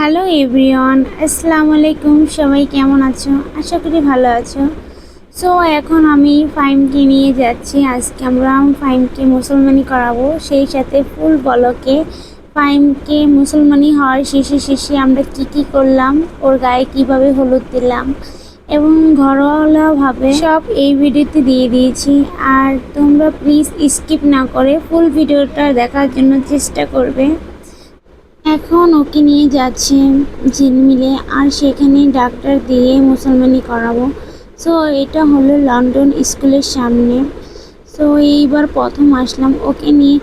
Hello everyone আসসালামু আলাইকুম সবাই কেমন আছো? আশা করি ভালো আছো। সো এখন আমি ফাইমকে নিয়ে যাচ্ছি। আজকে আমরা ফাইমকে মুসলমানি করাবো। সেই সাথে ফুল বলকে ফাইমকে মুসলমানি হওয়ার শেষে শেষে আমরা কি কি করলাম? ওর গায়ে কীভাবে হলুদ দিলাম? এবং ঘরোয়াভাবে সব এই ভিডিওতে দিয়ে দিয়েছি। আর তোমরা প্লিজ স্কিপ না করে ফুল ভিডিওটা দেখার জন্য চেষ্টা করবে। এখন ওকে নিয়ে যাচ্ছে ঝিলমিলে আর সেখানে ডাক্তার দিয়ে মুসলমানি করাবো। সো এটা হলো লন্ডন স্কুলের সামনে। সো এইবার প্রথম আসলাম। ওকে নিয়ে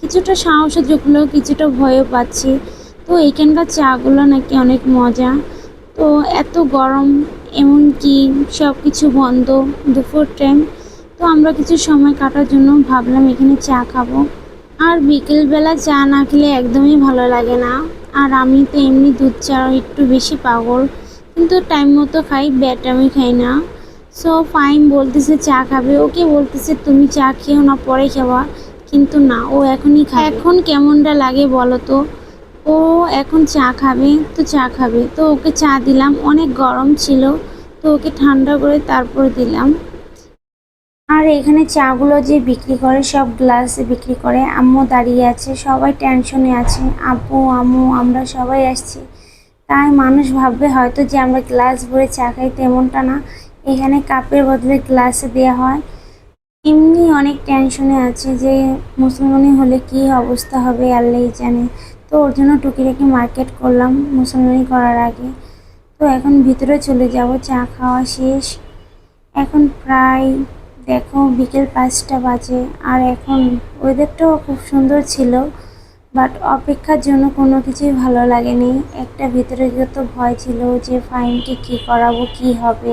কিছুটা সাহস জুগলো কিছুটা ভয়ও পাচ্ছি। তো এখানকার চাগুলো নাকি অনেক মজা। তো এত গরম, এমনকি সব কিছু বন্ধ, দুপুর টাইম তো আমরা কিছু সময় কাটার জন্য ভাবলাম এখানে চা খাব। আর বিকেলবেলা চা না খেলে একদমই ভালো লাগে না। আর আমি তো এমনি দুধ চা একটু বেশি পাগল, কিন্তু টাইম মতো খাই, ব্যাট আমি খাই না। সো ফাইন বলতেছে চা খাবে, ওকে বলতেছে, তুমি চা খেও না, পরে খাওয়া কিন্তু না, ও এখনই খায় এখন কেমনটা লাগে বলো তো? ও এখন চা খাবে, তো চা খাবে। তো ওকে চা দিলাম, অনেক গরম ছিল, তো ওকে ঠান্ডা করে তারপর দিলাম। আর এখানে চাগুলো যে বিক্রি করে, সব গ্লাসে বিক্রি করে, আম্মু দাঁড়িয়ে আছে, সবাই টেনশনে আছে। আব্বু, আম্মু, আমরা সবাই আসছি। তাই মানুষ ভাববে হয়তো যে আমরা গ্লাস ভরে চা খাই তেমনটা না। এখানে কাপের বদলে গ্লাসে দেওয়া হয়। এমনি অনেক টেনশনে আছে যে মুসলমানি হলে কি অবস্থা হবে আল্লাহ জানে। তো ওর জন্য টুকিটাকি মার্কেট করলাম মুসলমানি করার আগে। তো এখন ভিতরে চলে যাব, চা খাওয়া শেষ। এখন প্রায় দেখো বিকেল পাঁচটা বাজে, আর এখন ওয়েদারটাও খুব সুন্দর ছিল বাট অপেক্ষার জন্য কোনো কিছুই ভালো লাগেনি। একটা ভিতরে তো ভয় ছিল যে ফাইনকে কি করাবো, কি হবে?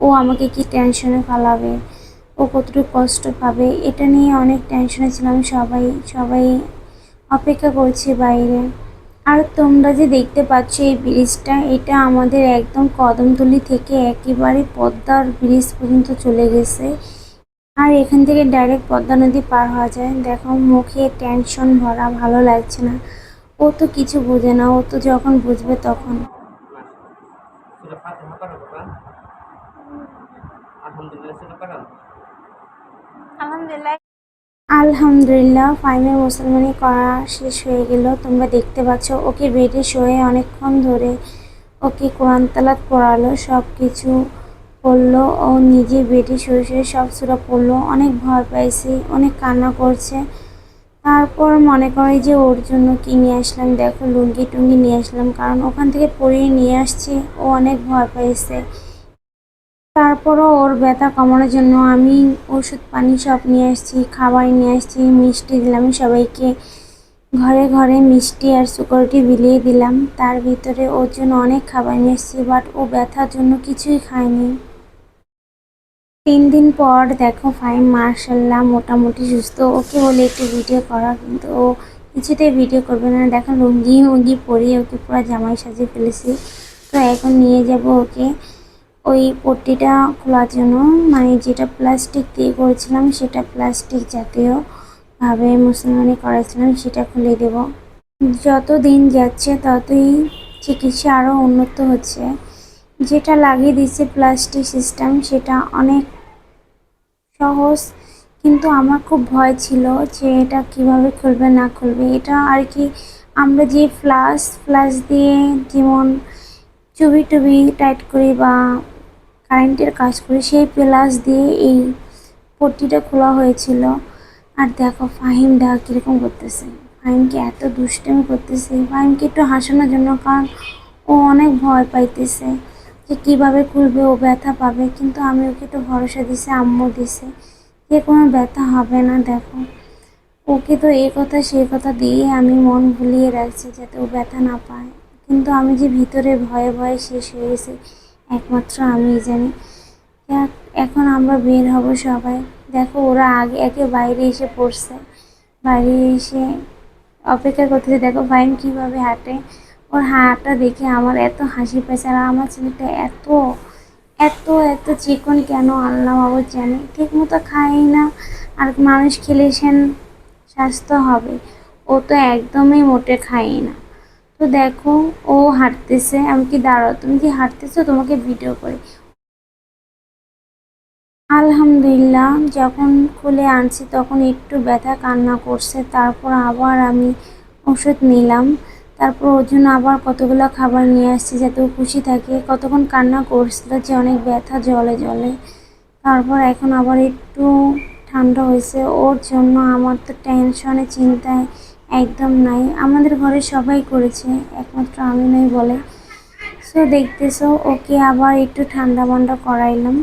ও আমাকে কি টেনশনে ফেলাবে? ও কতটুকু কষ্ট পাবে? এটা নিয়ে অনেক টেনশনে ছিলাম সবাই সবাই অপেক্ষা করছে বাইরে। আর তোমরা যে দেখতে পাচ্ছ এই ব্রিজটা এটা আমাদের একদম কদমতলি থেকে একেবারে পদ্মার ব্রিজ পর্যন্ত চলে গেছে। আর এখান থেকে ডাইরেক্ট পদ্মা নদী পার হওয়া যায়। দেখো মুখে টেনশন ভরা ভালো লাগছে না। ও তো কিছু বোঝে না ও তো যখন বুঝবে তখন. আলহামদুলিল্লাহ। আলহামদুলিল্লাহ ফাইনাল মুসলমানি করা শেষ হয়ে গেল। তোমরা দেখতে পাচ্ছ, ওকে বেডে শোয়ে অনেকক্ষণ ধরে ওকে কোরআন তালাত পড়ালো সব কিছু পড়ল, ও নিজে বেডে শুয়ে শুয়ে সব সুরা পড়ল। অনেক ভয় পাইছে, অনেক কান্না করছে। তারপর মনে করে যে ওর জন্য কি নিয়ে আসলাম? দেখো, লুঙ্গি টুঙ্গি নিয়ে আসলাম, কারণ ওখান থেকে পরিয়ে নিয়ে আসছি। ও অনেক ভয় পাইছে। তারপরও ওর ব্যথা কমানোর জন্য আমি ওষুধ, পানি সব নিয়ে আসছি, খাবার নিয়ে আসছি, মিষ্টি দিলাম সবাইকে। ঘরে ঘরে মিষ্টি আর সুকরটি বিলিয়ে দিলাম। তার ভিতরে ওর জন্য অনেক খাবার নিয়ে এসেছি বাট ও ব্যথার জন্য কিছুই খায়নি। তিন দিন পর দেখো ফাইন মার্শাল্লাহ মোটামুটি সুস্থ। ওকে বলে একটু ভিডিও করা, কিন্তু ও কিছুতেই ভিডিও করবে না। দেখো লুঙ্গি উঙ্গি পরিয়ে ওকে পুরো জামাই সাজিয়ে ফেলেছি। তো এখন নিয়ে যাব ওকে। ওই পট্টিটা খোলার জন্য মানে যেটা প্লাস্টিক দিয়ে করেছিলাম সেটা প্লাস্টিক জাতীয় ভাবে মুসলমানি করেছিলাম, সেটা খুলে দেব। যত দিন যাচ্ছে ততই চিকিৎসা আরও উন্নত হচ্ছে। যেটা লাগিয়ে দিচ্ছে প্লাস্টিক সিস্টেম সেটা অনেক সহজ, কিন্তু আমার খুব ভয় ছিল যে এটা কীভাবে খুলবে না খুলবে। এটা আর কি আমরা যে ফ্লাস ফ্লাস দিয়ে যেমন চুবি টুবি টাইট করি বা কারেন্টের কাজ করে সেই প্লাস দিয়ে এই পট্টিটা খোলা হয়েছিল। আর দেখো ফাহিমটা কীরকম করতেছে। ফাহিমকে এত দুষ্টামি করতেছে। ফাহিমকে একটু হাসানোর জন্য কারণ ও অনেক ভয় পাইতেছে যে কীভাবে খুলবে, ও ব্যথা পাবে। কিন্তু আমি ওকে একটু ভরসা দিছে, আম্মু দিছে যে কোনো ব্যথা হবে না, দেখো। ওকে তো এই কথা সেই কথা দিয়ে আমি মন ভুলিয়ে রাখছি যাতে ও ব্যথা না পায়। কিন্তু আমি যে ভিতরে ভয়ে ভয়ে শেষ হয়ে গেছি একমাত্র আমিই জানি। এখন আমরা বের হব সবাই। দেখো, ওরা আগে একে বাইরে এসে পড়ছে। বাইরে এসে অপেক্ষা করতেছে। দেখো বাইন কীভাবে হাঁটে। ওর হাঁটা দেখে আমার এত হাসি পাইছে আর আমার ছেলেটা এত এত এত চিকন কেন আল্লাহ বাবু জানে। ঠিক মতো খাই না। আর মানুষ খেলে সেন, স্বাস্থ্য হবে। ও তো একদমই মোটে খাই না। তো দেখো, ও হাঁটতেছে। আমি কি দাঁড়াও, তুমি কি হাঁটতেছো? তোমাকে ভিডিও করে। আলহামদুলিল্লাহ, যখন খুলে আনছি তখন একটু ব্যথা, কান্না করছে। তারপর আবার আমি ওষুধ নিলাম। তারপর ওর জন্য আবার কতগুলো খাবার নিয়ে আসছি যাতে ও খুশি থাকে। কতক্ষণ কান্না করছিল যে অনেক ব্যথা, জলে জলে। তারপর এখন আবার একটু ঠান্ডা হয়েছে। ওর জন্য আমার তো টেনশনে চিন্তায় একদম নাই। আমাদের ঘরে সবাই করেছে, একমাত্র আমি নই বলে। সো দেখতেছো, ওকে আবার একটু ঠান্ডা মান্ডা করাইলাম।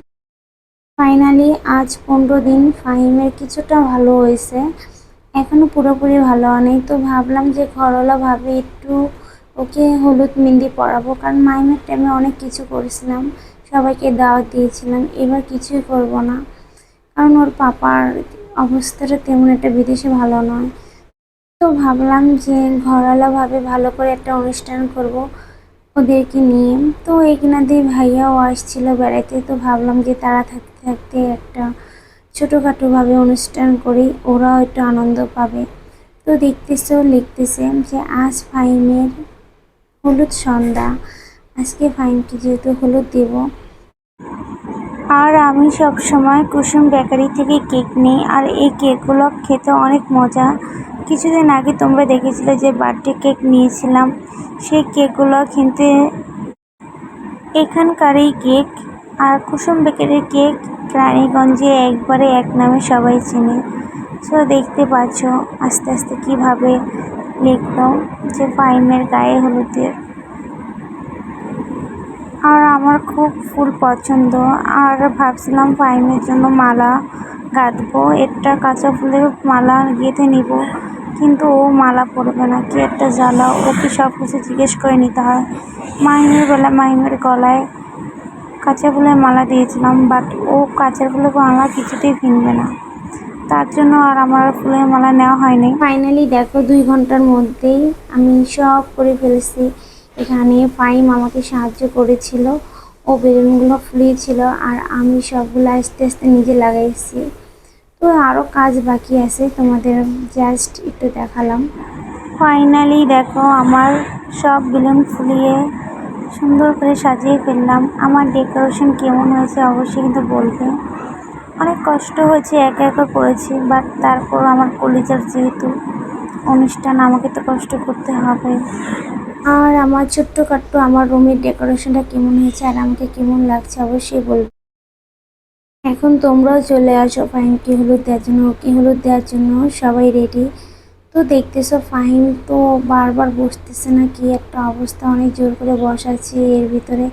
ফাইনালি আজ পনেরো দিন, ফাহিমের কিছুটা ভালো হয়েছে। এখনও পুরোপুরি ভালো হয়নি। তো ভাবলাম যে ঘরোয়াভাবে একটু ওকে হলুদ মেহেন্দি পরাবো, কারণ মাইমের টাইমে অনেক কিছু করেছিলাম। সবাইকে দাওয়াত দিয়েছিলাম, এবার কিছুই করব না। কারণ ওর পাপার অবস্থাটা তেমন একটা বিদেশে ভালো নয়। তো ভাবলাম যে ঘরোয়াভাবে ভালো করে একটা অনুষ্ঠান করব ওদেরকে নিয়ে। তো এখানে ভাইয়াও আসছিল বেড়াইতে, তো ভাবলাম যে তারা থাকতে থাকতে একটা ছোটোখাটোভাবে অনুষ্ঠান করি, ওরাও একটু আনন্দ পাবে। তো দেখতেছেও লিখতেছে যে আজ ফাইমের হলুদ সন্ধ্যা, আজকে ফাইমকে যেহেতু হলুদ দেব আর আমি সব সময় কুসুম বেকারি থেকে কেক নিই, আর এই কেকগুলো খেতে অনেক মজা। কিছুদিন আগে তোমরা দেখেছিলে যে বার্থডে কেক নিয়েছিলাম, সেই কেকগুলো কিনতে এখানকারই কেক, আর কুসুম বেকারির কেক রানীগঞ্জে একবারে এক নামে সবাই চেনে। সো দেখতে পাচ্ছ আস্তে আস্তে কীভাবে লিখলো যে ফাইমের গায়ে হলুদের। আর আমার খুব ফুল পছন্দ। আর ভাবছিলাম ফাইমের জন্য মালা গাঁথবো একটা কাঁচা ফুলের মালা গেঁথে নিব। কিন্তু ও মালা পরবে না। কি একটা জ্বালা। ওকে সব কিছু জিজ্ঞেস করে নিতে হয়। মাইমের বেলা মাইমের গলায় কাঁচা ফুলের মালা দিয়েছিলাম বাট ও কাঁচা ফুলের মালা কিছুতেই কিনবে না। তার জন্য আর আমার ফুলের মালা নেওয়া হয়নি। ফাইনালি দেখো, দুই ঘণ্টার মধ্যেই আমি সব করে ফেলেছি। এখানে ফাইম আমাকে সাহায্য করেছিল। ও বেলুনগুলো ফুলিয়েছিল আর আমি সবগুলো আস্তে আস্তে নিজে লাগাইছি। তো আরও কাজ বাকি আছে, তোমাদের জাস্ট একটু দেখালাম। ফাইনালি দেখো, আমার সব বেলুন ফুলিয়ে সুন্দর করে সাজিয়ে ফেললাম। আমার ডেকোরেশন কেমন হয়েছে অবশ্যই কিন্তু বলবে। অনেক কষ্ট হয়েছে, একা একা করেছি বাট তারপর আমার কলিজার যেহেতু অনুষ্ঠান, আমাকে তো কষ্ট করতে হবে। আর আমার ছোট্ট ছোট্টখাট্টো আমার রুমের ডেকোরেশনটা কেমন হয়েছে আর আমাকে কেমন লাগছে অবশ্যই বলবে এখন তোমরাও চলে আসো ফাহিমকে হলুদ দেওয়ার জন্য ওকে হলুদ দেওয়ার জন্য, সবাই রেডি তো দেখতেছো ফাইন তো বারবার বসতেছে না, কি একটা অবস্থা, অনেক জোর করে বসাচ্ছি, এর ভিতরে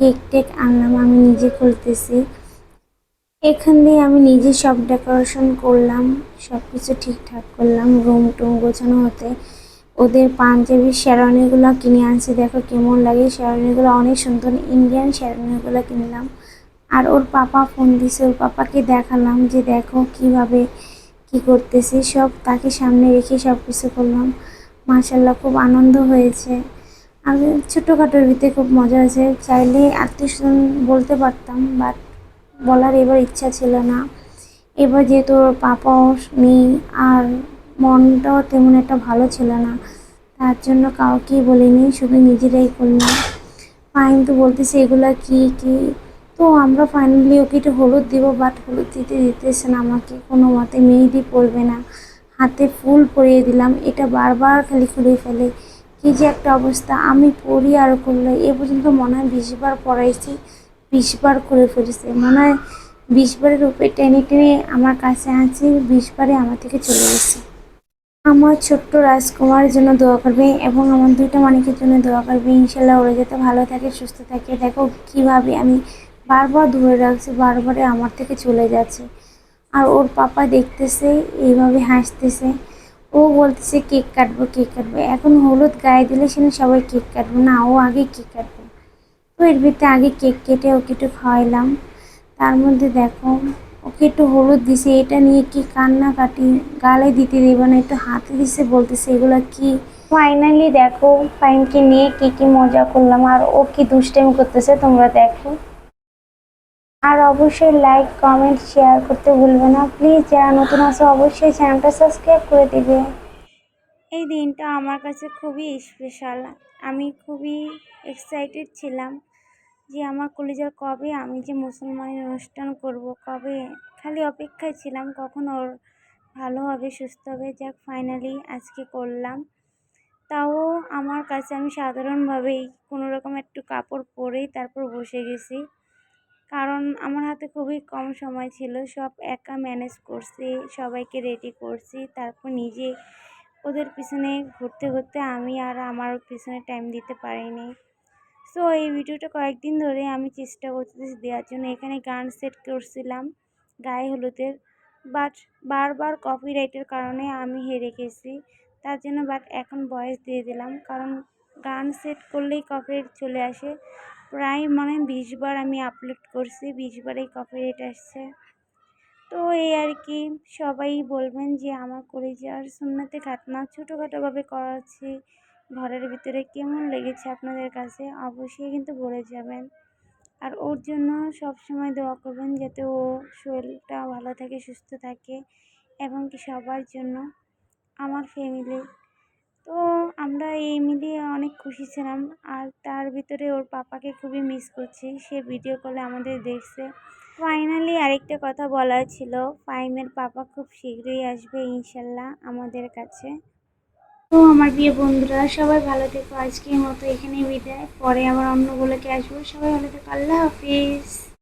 কেক টেক আনলাম, আমি নিজে খুলতেছি। এখান দিয়ে আমি নিজে সব ডেকোরেশন করলাম সব কিছু ঠিকঠাক করলাম রুম টুম গোছানো হতে। ওদের পাঞ্জাবি শেরওয়ানিগুলো কিনে আনছি। দেখো কেমন লাগে। শেরওয়ানিগুলো অনেক সুন্দর। ইন্ডিয়ান শেরওয়ানিগুলো কিনলাম। আর ওর পাপা ফোন দিছে। ওর পাপাকে দেখালাম যে দেখো কীভাবে কি করতেছি। সব তাকে সামনে রেখে সব কিছু করলাম। মাশাল্লাহ খুব আনন্দ হয়েছে। আর ছোটোখাটোর ভিতরে খুব মজা হয়েছে। চাইলে আত্মীয় স্বজন বলতে পারতাম বাট বলার এবার ইচ্ছা ছিল না। এবার যেহেতু ওর পাপাও নেই আর মনটাও তেমন একটা ভালো ছিল না। তার জন্য কাউকেই বলিনি, শুধু নিজেরাই করলাম। ফাইন তো বলতেছে, এগুলো কি কি? তো আমরা ফাইনালি ওকে একটু হলুদ দিব বাট হলুদ দিতে দিতেছে না আমাকে। কোনো মতে মেহেদি পরবে না। হাতে ফুল পরিয়ে দিলাম। এটা বারবার খালি খুলে ফেলে। কি যে একটা অবস্থা। আমি পড়ি আর করলে, এ পর্যন্ত মনে হয় বিশবার পড়াইছি বিশবার করে ফেলেছে। মনে হয় বিশবারের উপরে টেনে টেনে আমার কাছে আছে বিশবারে আমার থেকে চলে গেছে। আমার ছোট্ট রাজকুমারের জন্য দোয়া করবে এবং আমার দুইটা মানিকের জন্য দোয়া করবে। ইনশাল্লাহ ওরা যাতে ভালো থাকে, সুস্থ থাকে। দেখো কীভাবে আমি বারবার ধরে রাখছি, বারবারে আমার থেকে চলে যাচ্ছে। আর ওর পাপা দেখতেছে, এইভাবে হাসতেছে। ও বলতেছে, কেক কাটবো কেক কাটবো। এখন হলুদ গায়ে দিলে সেখানে সবাই কেক কাটবো। না, ও আগে কেক কাটবে। তো এর ভিতরে আগে কেক কেটে ওকে একটু খাওয়াইলাম। তার মধ্যে দেখো ওকে একটু হলুদ দিছে, এটা নিয়ে কি কান্না কাটি গালে দিতে দেবে না, একটু হাতে দিছে বলতেছে, এগুলো কি? ফাইনালি দেখো ফাইনকে নিয়ে কি কি মজা করলাম, আর ও কি দুষ্টামি করতেছে তোমরা দেখো। আর অবশ্যই লাইক কমেন্ট শেয়ার করতে ভুলবে না। প্লিজ যারা নতুন আছে, অবশ্যই চ্যানেলটা সাবস্ক্রাইব করে দিবে। এই দিনটা আমার কাছে খুবই স্পেশাল আমি খুবই এক্সাইটেড ছিলাম। যে আমার কলেজের কবে আমি যে মুসলমানের অনুষ্ঠান করব, কবে? খালি অপেক্ষায় ছিলাম কখন ওর ভালো হবে, সুস্থ হবে। যাক ফাইনালি আজকে করলাম। তাও আমার কাছে আমি সাধারণভাবেই কোনো রকম একটু কাপড় পরেই তারপর বসে গেছি। কারণ আমার হাতে খুবই কম সময় ছিল, সব একা ম্যানেজ করছি, সবাইকে রেডি করছি, তারপর নিজে ওদের পিছনে ঘুরতে ঘুরতে আমি আর আমার পিছনে টাইম দিতে পারিনি। সো এই ভিডিওটা কয়েকদিন ধরে আমি চেষ্টা করতেছি দেওয়ার জন্য। এখানে গান সেট করছিলাম গায়ে হলুদের বাট বারবার কপিরাইটের কারণে আমি হেরে গেছি। তার জন্য বাট এখন ভয়েস দিয়ে দিলাম। কারণ গান সেট করলেই কপিরাইট চলে আসে। প্রায় মানে বিশ বার আমি আপলোড করছি, বিশ বারেই কপিরাইট আসছে। তো এই আর কি, সবাই বলবেন যে আমার কলেজার সুন্নাতে খাতনা ছোটোখাটোভাবে করাচ্ছি। ঘরের ভিতরে কেমন লেগেছে আপনাদের কাছে অবশ্যই কিন্তু বলে যাবেন। আর ওর জন্য সব সময় দোয়া করবেন যাতে ও শরীরটা ভালো থাকে, সুস্থ থাকে এবং কি সবার জন্য আমার ফ্যামিলি তো আমরা এই মিলিয়ে অনেক খুশি ছিলাম আর তার ভিতরে ওর পাপাকে খুবই মিস করছি। সে ভিডিও কলে আমাদের দেখছে। ফাইনালি আরেকটা কথা বলার ছিল ফাইমের পাপা খুব শীঘ্রই আসবে ইনশাল্লাহ আমাদের কাছে। তো আমার প্রিয় বন্ধুরা, সবাই ভালো থেকো। আজকের মতো এখানেই বিদায়। পরে আবার অন্যগুলোকে আসব। সবাই ভালো থেকো। আল্লাহ হাফিজ।